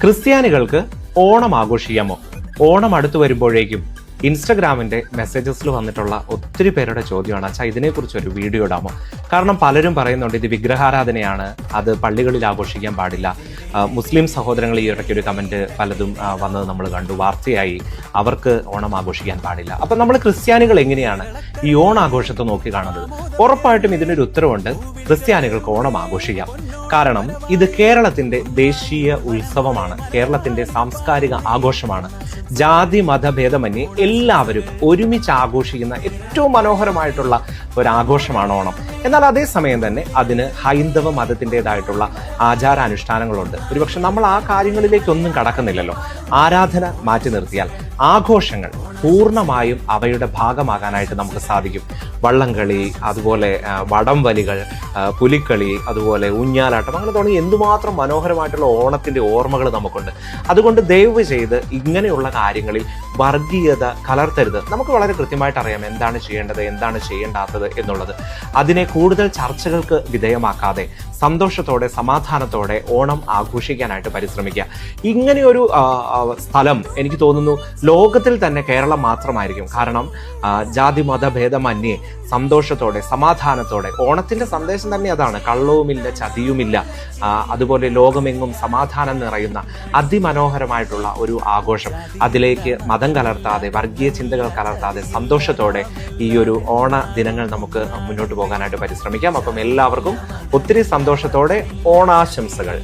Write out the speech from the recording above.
ക്രിസ്ത്യാനികൾക്ക് ഓണം ആഘോഷിക്കാമോ? ഓണം അടുത്തു വരുമ്പോഴേക്കും ഇൻസ്റ്റഗ്രാമിന്റെ മെസ്സേജസിൽ വന്നിട്ടുള്ള ഒത്തിരി പേരുടെ ചോദ്യമാണ് അച്ഛാ ഇതിനെക്കുറിച്ച് ഒരു വീഡിയോ ഇടാമോ? കാരണം പലരും പറയുന്നുണ്ട് ഇത് വിഗ്രഹാരാധനയാണ് അത് പള്ളികളിൽ ആഘോഷിക്കാൻ പാടില്ല. മുസ്ലിം സഹോദരങ്ങൾ ഈ ഇടയ്ക്ക് ഒരു കമന്റ് പലതും വന്നത് നമ്മൾ കണ്ടു. വാർത്തയായി അവർക്ക് ഓണം ആഘോഷിക്കാൻ പാടില്ല. അപ്പം നമ്മൾ ക്രിസ്ത്യാനികൾ എങ്ങനെയാണ് ഈ ഓണാഘോഷത്തെ നോക്കി കാണുന്നത്? ഉറപ്പായിട്ടും ഇതിനൊരു ഉത്തരവുണ്ട്. ക്രിസ്ത്യാനികൾക്ക് ഓണം ആഘോഷിക്കാം. കാരണം ഇത് കേരളത്തിന്റെ ദേശീയ ഉത്സവമാണ്. കേരളത്തിന്റെ സാംസ്കാരിക ആഘോഷമാണ്. ജാതി മതഭേദമന്യേ എല്ലാവരും ഒരുമിച്ച് ആഘോഷിക്കുന്ന ഏറ്റവും മനോഹരമായിട്ടുള്ള ഒരു ആഘോഷമാണ് ഓണം. എന്നാൽ അതേസമയം തന്നെ അതിന് ഹൈന്ദവ മതത്തിന്റെതായിട്ടുള്ള ആചാരാനുഷ്ഠാനങ്ങളുണ്ട്. ഒരുപക്ഷെ നമ്മൾ ആ കാര്യങ്ങളിലേക്കൊന്നും കടക്കുന്നില്ലല്ലോ. ആരാധന മാറ്റി നിർത്തിയാൽ ആഘോഷങ്ങൾ പൂർണമായും അവയുടെ ഭാഗമാകാനായിട്ട് നമുക്ക് സാധിക്കും. വള്ളംകളി അതുപോലെ വടം വടംവലികൾ പുലിക്കളി അതുപോലെ ഊഞ്ഞാലാട്ടം അങ്ങനെ തുടങ്ങി എന്തുമാത്രം മനോഹരമായിട്ടുള്ള ഓണത്തിന്റെ ഓർമ്മകൾ നമുക്കുണ്ട്. അതുകൊണ്ട് ദയവ് ചെയ്ത് ഇങ്ങനെയുള്ള കാര്യങ്ങളിൽ വർഗീയത കലർത്തരുത്. നമുക്ക് വളരെ കൃത്യമായിട്ട് അറിയാം എന്താണ് ചെയ്യേണ്ടത് എന്താണ് ചെയ്യേണ്ടാത്തത് എന്നുള്ളത്. അതിനെ കൂടുതൽ ചർച്ചകൾക്ക് വിധേയമാക്കാതെ സന്തോഷത്തോടെ സമാധാനത്തോടെ ഓണം ആഘോഷിക്കാനായിട്ട് പരിശ്രമിക്കുക. ഇങ്ങനെയൊരു സ്ഥലം എനിക്ക് തോന്നുന്നു ലോകത്തിൽ തന്നെ കേരളം മാത്രമായിരിക്കും. കാരണം ജാതി മതഭേദമന്യേ സന്തോഷത്തോടെ സമാധാനത്തോടെ ഓണത്തിന്റെ സന്ദേശം തന്നെ അതാണ്. കള്ളവുമില്ല ചതിയുമില്ല അതുപോലെ ലോകമെങ്ങും സമാധാനം നിറയുന്ന അതിമനോഹരമായിട്ടുള്ള ഒരു ആഘോഷം. അതിലേക്ക് മതം കലർത്താതെ വർഗീയ ചിന്തകൾ കലർത്താതെ സന്തോഷത്തോടെ ഈ ഒരു ഓണ ദിനങ്ങൾ നമുക്ക് മുന്നോട്ട് പോകാനായിട്ട് പരിശ്രമിക്കാം. അപ്പം എല്ലാവർക്കും ഒത്തിരി സന്തോഷത്തോടെ ഓണാശംസകൾ.